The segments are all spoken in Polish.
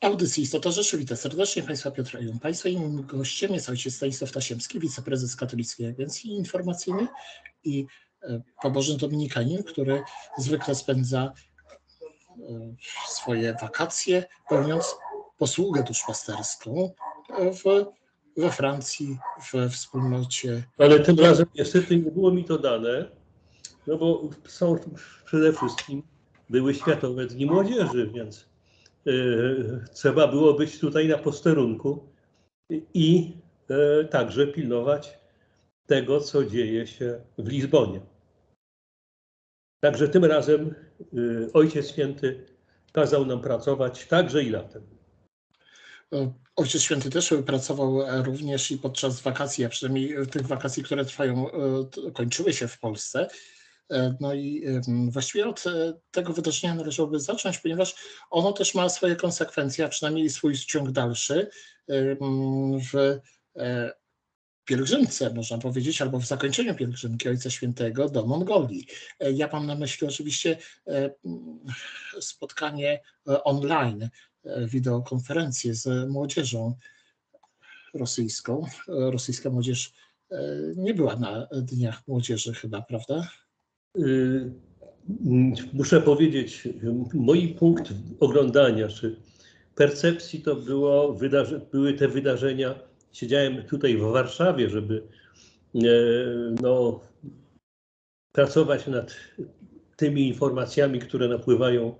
audycji Istota Rzeczy witam serdecznie Państwa Piotra Jon. Państwa moim gościem jest ojciec Stanisław Tasiemski, wiceprezes Katolickiej Agencji Informacyjnej i e, pobożny dominikanin, który zwykle spędza e, swoje wakacje pełniąc posługę duszpasterską w, we Francji, we wspólnocie. Ale tym razem niestety nie było mi to dane, no bo są przede wszystkim były Światowe Dni Młodzieży, więc trzeba było być tutaj na posterunku i y, także pilnować tego, co dzieje się w Lizbonie. Także tym razem y, Ojciec Święty kazał nam pracować także i latem. Ojciec Święty też pracował e, również i podczas wakacji, a przynajmniej tych wakacji, które trwają, e, kończyły się w Polsce. No i właściwie od tego wydarzenia należałoby zacząć, ponieważ ono też ma swoje konsekwencje, a przynajmniej swój ciąg dalszy w pielgrzymce, można powiedzieć, albo w zakończeniu pielgrzymki Ojca Świętego do Mongolii. Ja mam na myśli oczywiście spotkanie online wideokonferencję z młodzieżą rosyjską. Rosyjska młodzież e, nie była na Dniach Młodzieży chyba, prawda? Y, muszę powiedzieć, mój punkt oglądania czy percepcji to było, były te wydarzenia. Siedziałem tutaj w Warszawie, żeby e, no, pracować nad tymi informacjami, które napływają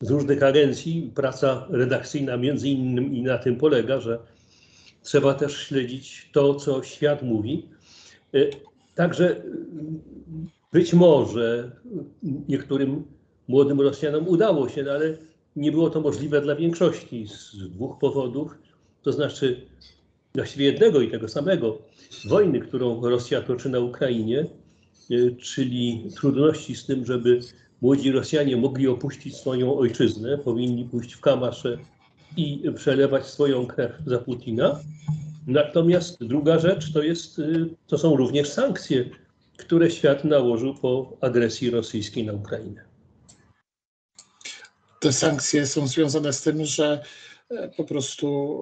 z różnych agencji. Praca redakcyjna między innymi na tym polega, że trzeba też śledzić to, co świat mówi. E, także być może niektórym młodym Rosjanom udało się, no ale nie było to możliwe dla większości z dwóch powodów. To znaczy właściwie jednego i tego samego wojny, którą Rosja toczy na Ukrainie, e, czyli trudności z tym, żeby młodzi Rosjanie mogli opuścić swoją ojczyznę, powinni pójść w kamasze i przelewać swoją krew za Putina. Natomiast druga rzecz to, jest, y, to są również sankcje, które świat nałożył po agresji rosyjskiej na Ukrainę. Te sankcje są związane z tym, że po prostu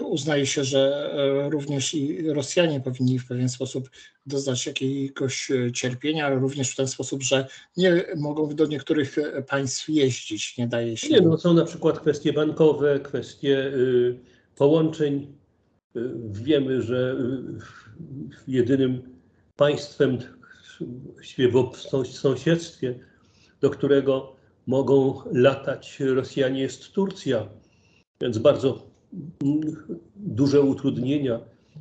uznaje się, że e, również i Rosjanie powinni w pewien sposób doznać jakiegoś cierpienia, ale również w ten sposób, że nie mogą do niektórych państw jeździć, nie daje się. Nie, no są na przykład kwestie bankowe, kwestie y, połączeń. Y, wiemy, że y, jedynym państwem w sąsiedztwie, do którego mogą latać Rosjanie jest Turcja więc bardzo duże utrudnienia.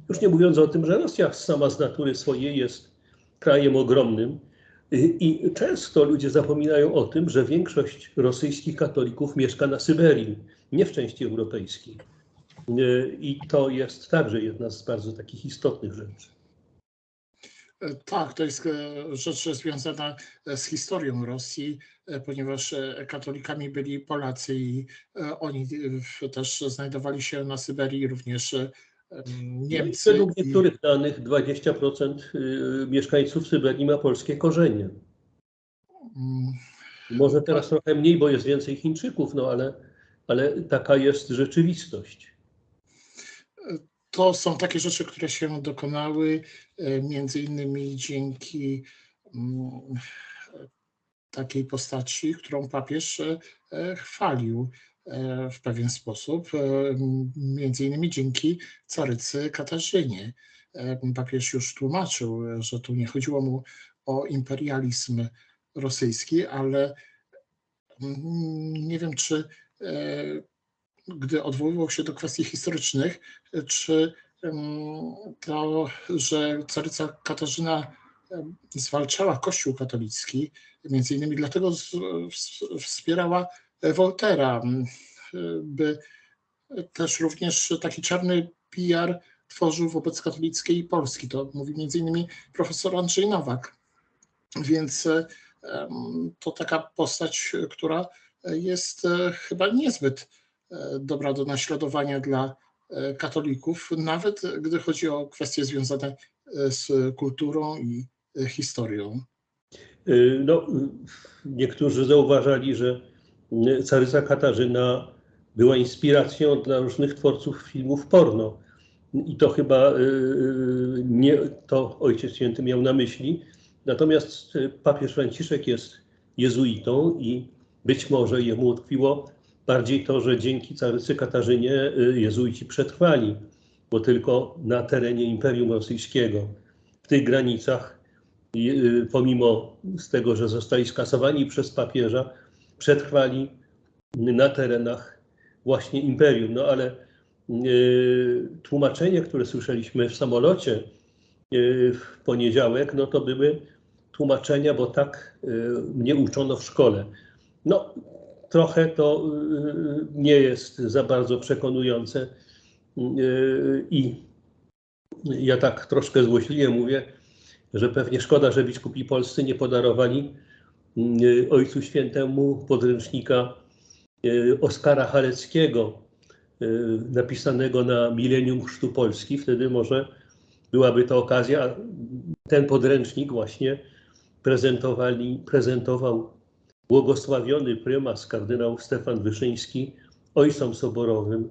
Już nie mówiąc o tym, że Rosja sama z natury swojej jest krajem ogromnym i często ludzie zapominają o tym, że większość rosyjskich katolików mieszka na Syberii, nie w części europejskiej. I to jest także jedna z bardzo takich istotnych rzeczy. Tak, to jest e, rzecz związana e, z historią Rosji, e, ponieważ katolikami byli Polacy i oni też znajdowali się na Syberii, również Niemcy. No według niektórych danych 20% mieszkańców Syberii ma polskie korzenie. Mm. Może teraz trochę mniej, bo jest więcej Chińczyków, no ale, ale taka jest rzeczywistość to są takie rzeczy, które się dokonały e, między innymi dzięki mm, takiej postaci, którą papież e, chwalił e, w pewien sposób, między innymi dzięki carycy Katarzynie. Papież już tłumaczył, że tu nie chodziło mu o imperializm rosyjski, ale mm, nie wiem, czy gdy odwoływał się do kwestii historycznych, czy to, że caryca Katarzyna zwalczała Kościół katolicki, między innymi dlatego wspierała Woltera, by też również taki czarny PR tworzył wobec katolickiej Polski. To mówi między innymi profesor Andrzej Nowak. Więc to taka postać, która jest e, chyba niezbyt dobra do naśladowania dla e, katolików, nawet gdy chodzi o kwestie związane e, z kulturą i historią. No, niektórzy zauważali, że caryca Katarzyna była inspiracją dla różnych twórców filmów porno. I to chyba y, y, nie to Ojciec Święty miał na myśli. Natomiast y, papież Franciszek jest jezuitą i być może jemu utkwiło bardziej to, że dzięki carycy Katarzynie jezuici przetrwali, bo tylko na terenie Imperium Rosyjskiego, w tych granicach, pomimo z tego, że zostali skasowani przez papieża, przetrwali na terenach właśnie imperium. No ale y, tłumaczenie, które słyszeliśmy w samolocie y, w poniedziałek, no to były tłumaczenia, bo tak y, mnie uczono w szkole. No, trochę to nie jest za bardzo przekonujące i ja tak troszkę złośliwie mówię, że pewnie szkoda, że biskupi polscy nie podarowali Ojcu Świętemu podręcznika Oskara Haleckiego, napisanego na milenium Chrztu Polski. Wtedy może byłaby to okazja. Ten podręcznik właśnie prezentowali, prezentował błogosławiony prymas kardynał Stefan Wyszyński ojcom soborowym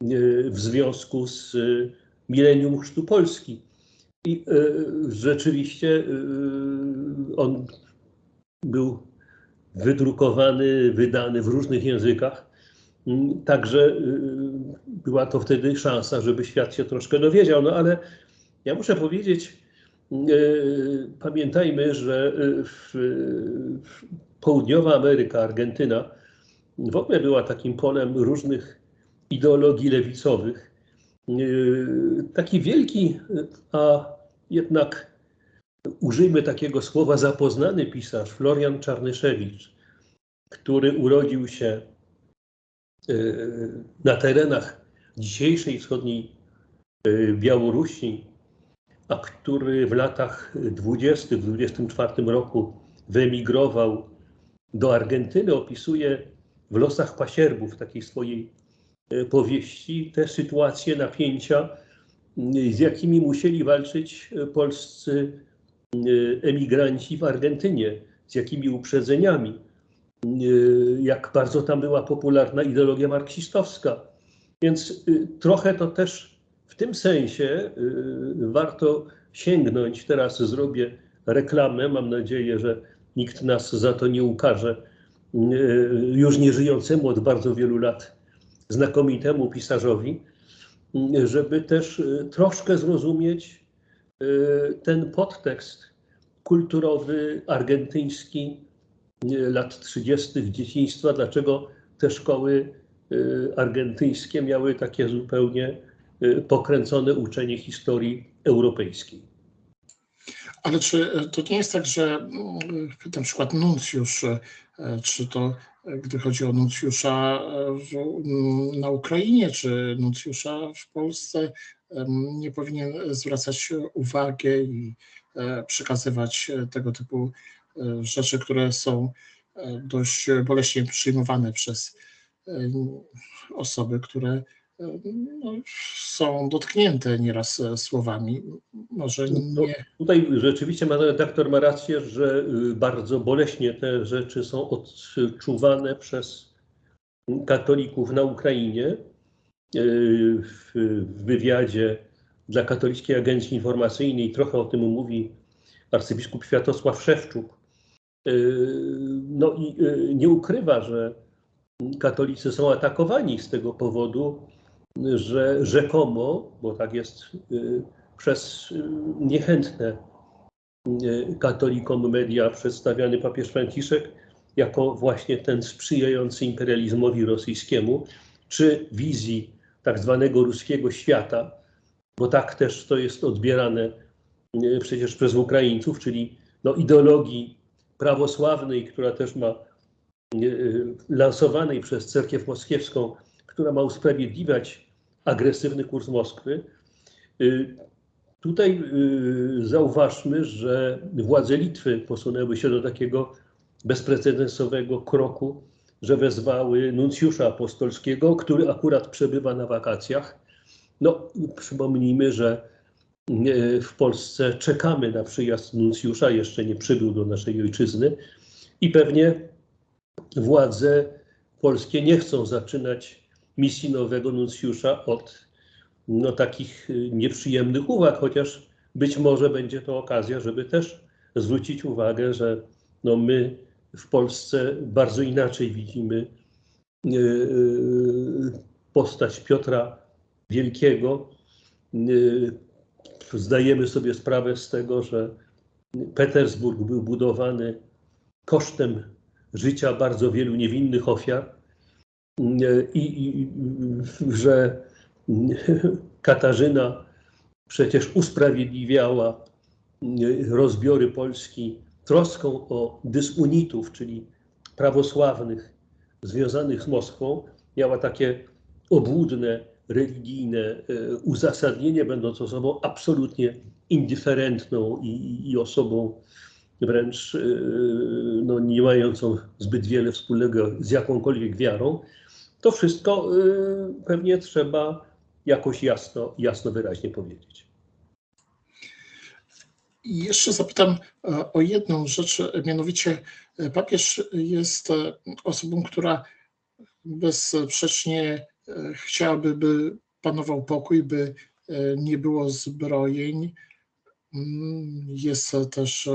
e, w związku z milenium Chrztu Polski. I rzeczywiście on był wydrukowany, wydany w różnych językach. Mm, także była to wtedy szansa, żeby świat się troszkę dowiedział. No ale ja muszę powiedzieć, pamiętajmy, że południowa Ameryka, Argentyna w ogóle była takim polem różnych ideologii lewicowych. Taki wielki, a jednak użyjmy takiego słowa, zapoznany pisarz Florian Czarnyszewicz, który urodził się e, na terenach dzisiejszej wschodniej Białorusi, a który w latach 20. w 24 roku wyemigrował do Argentyny, opisuje w losach pasierbów takiej swojej e, powieści te sytuacje napięcia, z jakimi musieli walczyć polscy Y, emigranci w Argentynie, z jakimi uprzedzeniami, y, jak bardzo tam była popularna ideologia marksistowska. Więc trochę to też w tym sensie warto sięgnąć. Teraz zrobię reklamę. Mam nadzieję, że nikt nas za to nie ukaże. Już nie żyjącemu od bardzo wielu lat znakomitemu pisarzowi, żeby też troszkę zrozumieć Y, ten podtekst kulturowy, argentyński y, lat 30. dzieciństwa, dlaczego te szkoły y, argentyńskie miały takie zupełnie pokręcone uczenie historii europejskiej. Ale czy to nie jest tak, że na przykład nuncjusz, czy to gdy chodzi o nuncjusza na Ukrainie, czy nuncjusza w Polsce, nie powinien zwracać uwagi i e, przekazywać e, tego typu e, rzeczy, które są dość boleśnie przyjmowane przez osoby, które no, są dotknięte nieraz słowami. Może nie. tutaj rzeczywiście pan redaktor ma rację, że y, bardzo boleśnie te rzeczy są odczuwane przez katolików na Ukrainie. E, w wywiadzie dla Katolickiej Agencji Informacyjnej, trochę o tym mówi arcybiskup Światosław Szewczuk. E, no i e, nie ukrywa, że katolicy są atakowani z tego powodu, że rzekomo, bo tak jest przez niechętne katolikom media przedstawiany papież Franciszek jako właśnie ten sprzyjający imperializmowi rosyjskiemu, czy wizji tak zwanego ruskiego świata, bo tak też to jest odbierane przecież przez Ukraińców, czyli no, ideologii prawosławnej, która też ma lansowanej przez cerkiew moskiewską, która ma usprawiedliwiać agresywny kurs Moskwy. E, tutaj zauważmy, że władze Litwy posunęły się do takiego bezprecedensowego kroku że wezwały nuncjusza apostolskiego, który akurat przebywa na wakacjach. No, przypomnijmy, że e, w Polsce czekamy na przyjazd nuncjusza, jeszcze nie przybył do naszej ojczyzny i pewnie władze polskie nie chcą zaczynać misji nowego nuncjusza od no, takich y, nieprzyjemnych uwag, chociaż być może będzie to okazja, żeby też zwrócić uwagę, że no, my w Polsce bardzo inaczej widzimy y, y, postać Piotra Wielkiego. Zdajemy sobie sprawę z tego, że Petersburg był budowany kosztem życia bardzo wielu niewinnych ofiar i, i że Katarzyna przecież usprawiedliwiała rozbiory Polski troską o dysunitów, czyli prawosławnych związanych z Moskwą, miała takie obłudne, religijne e, uzasadnienie, będąc osobą absolutnie indyferentną i, i osobą wręcz e, no, nie mającą zbyt wiele wspólnego z jakąkolwiek wiarą, to wszystko e, pewnie trzeba jakoś jasno, jasno wyraźnie powiedzieć. Jeszcze zapytam e, o jedną rzecz, mianowicie e, papież jest e, osobą, która bezsprzecznie chciałaby, by panował pokój, by nie było zbrojeń. Mm, jest też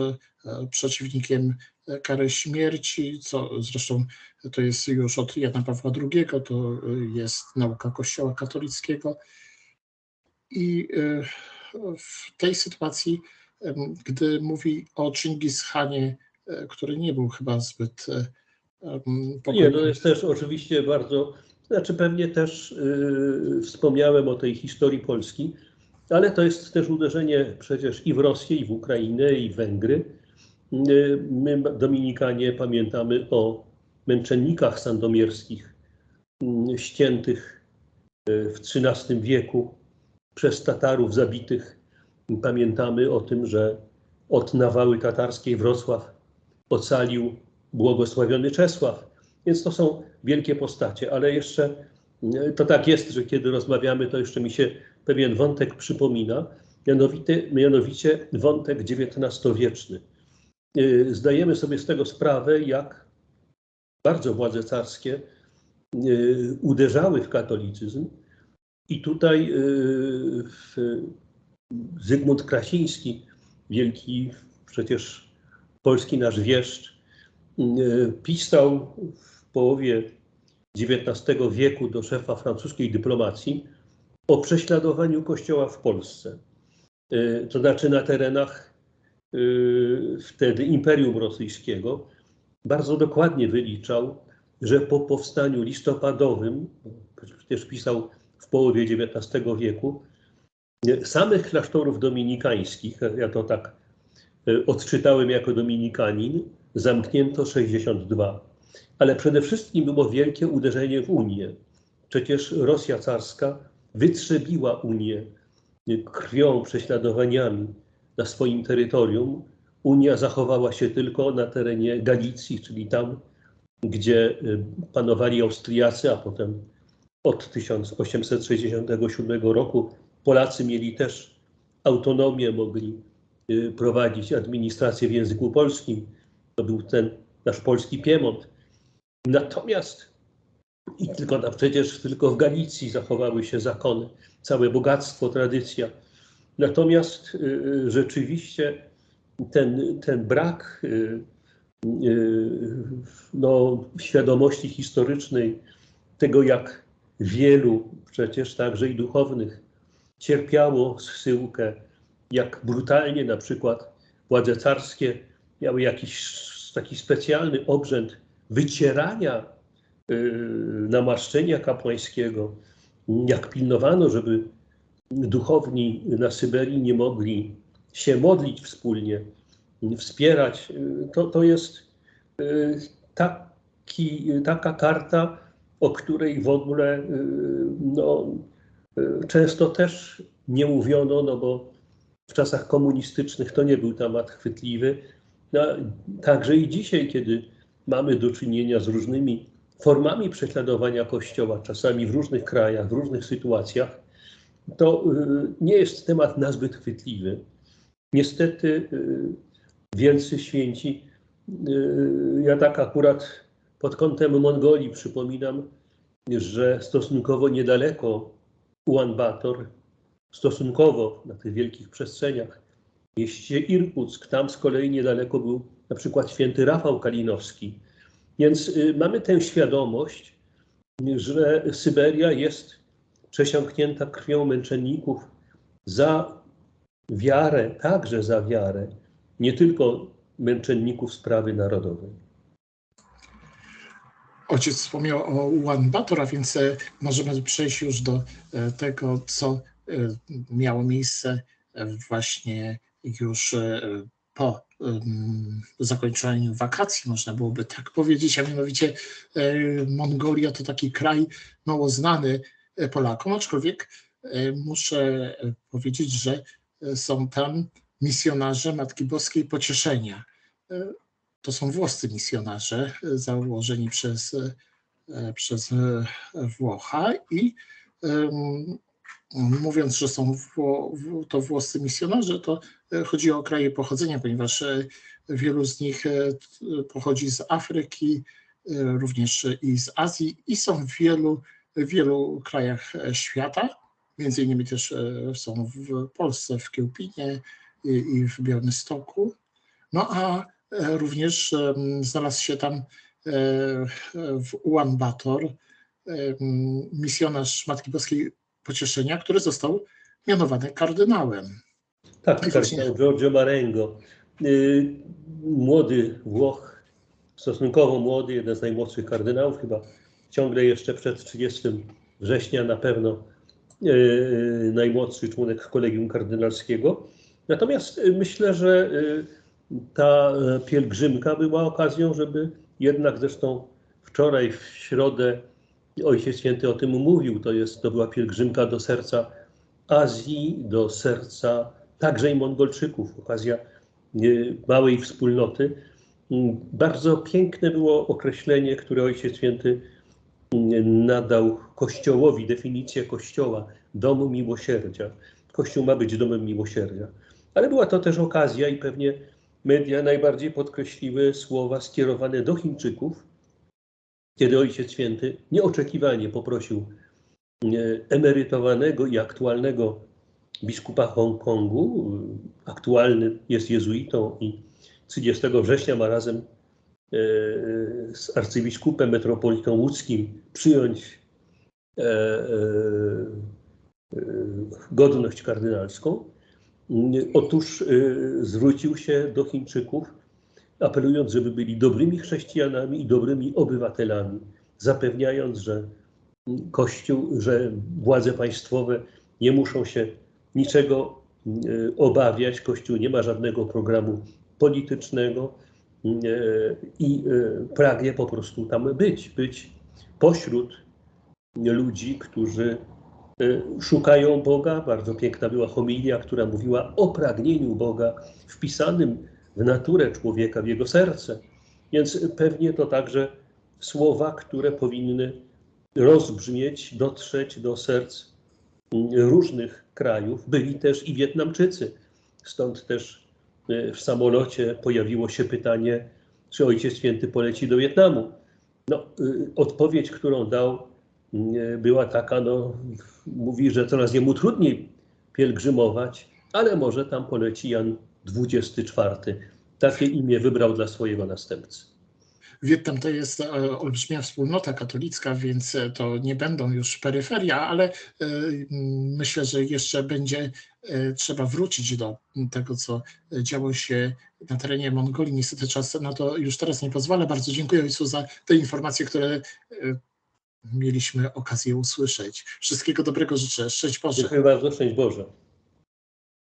przeciwnikiem kary śmierci, co zresztą to jest już od Jana Pawła II, to jest nauka Kościoła katolickiego. I w tej sytuacji gdy mówi o Chingis Hanie, e, który nie był chyba zbyt pokojny. Nie, to jest też oczywiście bardzo, znaczy pewnie też yy, wspomniałem o tej historii Polski, ale to jest też uderzenie przecież i w Rosję, i w Ukrainę, i w Węgry. Yy, my, Dominikanie, pamiętamy o męczennikach sandomierskich yy, ściętych w XIII wieku przez Tatarów zabitych Pamiętamy o tym, że od nawały tatarskiej Wrocław ocalił błogosławiony Czesław. Więc to są wielkie postacie, ale jeszcze e, to tak jest, że kiedy rozmawiamy, to jeszcze mi się pewien wątek przypomina, mianowicie, mianowicie wątek XIX-wieczny. E, zdajemy sobie z tego sprawę, jak bardzo władze carskie e, uderzały w katolicyzm i tutaj w Zygmunt Krasiński, wielki przecież polski nasz wieszcz, pisał w połowie XIX wieku do szefa francuskiej dyplomacji o prześladowaniu Kościoła w Polsce. To znaczy na terenach wtedy Imperium Rosyjskiego. Bardzo dokładnie wyliczał, że po powstaniu listopadowym, przecież pisał w połowie XIX wieku, samych klasztorów dominikańskich, ja to tak e, odczytałem jako dominikanin, zamknięto 62. Ale przede wszystkim było wielkie uderzenie w Unię. Przecież Rosja carska wytrzebiła Unię krwią, prześladowaniami na swoim terytorium. Unia zachowała się tylko na terenie Galicji, czyli tam, gdzie e, panowali Austriacy, a potem od 1867 roku Polacy mieli też autonomię, mogli y, prowadzić administrację w języku polskim. To był ten nasz polski Piemont. Natomiast i tylko na, przecież tylko w Galicji zachowały się zakony, całe bogactwo, tradycja. Natomiast y, y, rzeczywiście ten, ten brak y, y, no, świadomości historycznej tego, jak wielu przecież także i duchownych cierpiało zsyłkę, jak brutalnie na przykład władze carskie miały jakiś taki specjalny obrzęd wycierania yy, namaszczenia kapłańskiego, jak pilnowano, żeby duchowni na Syberii nie mogli się modlić wspólnie, wspierać. To, to jest yy, taki, taka karta, o której w ogóle yy, no, Często też nie mówiono, no bo w czasach komunistycznych to nie był temat chwytliwy. No, także i dzisiaj, kiedy mamy do czynienia z różnymi formami prześladowania Kościoła, czasami w różnych krajach, w różnych sytuacjach, to y, nie jest temat nazbyt chwytliwy. Niestety y, wielcy święci, y, ja tak akurat pod kątem Mongolii przypominam że stosunkowo niedaleko Ulaanbaatar, stosunkowo na tych wielkich przestrzeniach, mieście Irkuck, tam z kolei niedaleko był na przykład święty Rafał Kalinowski. Więc mamy tę świadomość, że Syberia jest przesiąknięta krwią męczenników za wiarę, także za wiarę, nie tylko męczenników sprawy narodowej. Ojciec wspomniał o Ulan Bator, a więc e, możemy przejść już do e, tego, co e, miało miejsce właśnie już po zakończeniu wakacji, można byłoby tak powiedzieć, a mianowicie Mongolia to taki kraj mało znany Polakom, aczkolwiek e, muszę e, powiedzieć, że e, są tam misjonarze Matki Boskiej Pocieszenia. E, To są włoscy misjonarze e, założeni przez, e, przez e, Włocha i mówiąc, że są to włoscy misjonarze, to e, chodzi o kraje pochodzenia, ponieważ e, wielu z nich e, pochodzi z Afryki, e, również i z Azji i są w wielu, w wielu krajach e, świata. Między innymi też e, są w Polsce, w Kiełpinie i, w Białymstoku. No a e, również znalazł się tam w Ulan Bator misjonarz Matki Boskiej Pocieszenia, który został mianowany kardynałem. Tak, I właśnie- kardynał Giorgio Marengo. Y, Młody Włoch, stosunkowo młody, jeden z najmłodszych kardynałów, chyba ciągle jeszcze przed 30 września na pewno y, najmłodszy członek kolegium kardynalskiego. Natomiast y, myślę, że ta e, pielgrzymka była okazją, żeby jednak zresztą wczoraj w środę Ojciec Święty o tym mówił, to, jest, to była pielgrzymka do serca Azji, do serca także i Mongolczyków, okazja e, małej wspólnoty. Bardzo piękne było określenie, które Ojciec Święty nadał Kościołowi, definicję Kościoła, domu miłosierdzia. Kościół ma być domem miłosierdzia. Ale była to też okazja i pewnie media najbardziej podkreśliły słowa skierowane do Chińczyków, kiedy Ojciec Święty nieoczekiwanie poprosił e, emerytowanego i aktualnego biskupa Hongkongu, y, aktualny jest jezuitą i 30 września ma razem e, z arcybiskupem metropolitą łódzkim przyjąć e, e, e, godność kardynalską. Otóż e, zwrócił się do Chińczyków, apelując, żeby byli dobrymi chrześcijanami i dobrymi obywatelami, zapewniając, że Kościół, że władze państwowe nie muszą się niczego e, obawiać. Kościół nie ma żadnego programu politycznego e, i e, pragnie po prostu tam być, być pośród ludzi, którzy e, szukają Boga. Bardzo piękna była homilia, która mówiła o pragnieniu Boga wpisanym w naturę człowieka, w jego serce. Więc pewnie to także słowa, które powinny rozbrzmieć, dotrzeć do serc różnych krajów. Byli też i Wietnamczycy. Stąd też w samolocie pojawiło się pytanie, czy Ojciec Święty poleci do Wietnamu. No, y, odpowiedź, którą dał, mm, była taka, no, mówi, że coraz jemu trudniej pielgrzymować, ale może tam poleci Jan XXIV. Takie imię wybrał dla swojego następcy. Wietnam to jest e, olbrzymia wspólnota katolicka, więc e, to nie będą już peryferia, ale e, myślę, że jeszcze będzie trzeba wrócić do tego, co działo się na terenie Mongolii. Niestety czas na to już teraz nie pozwala. Bardzo dziękuję Ojcu za te informacje, które mieliśmy okazję usłyszeć. Wszystkiego dobrego życzę. Szczęść Boże. Dziękuję bardzo, szczęść Boże.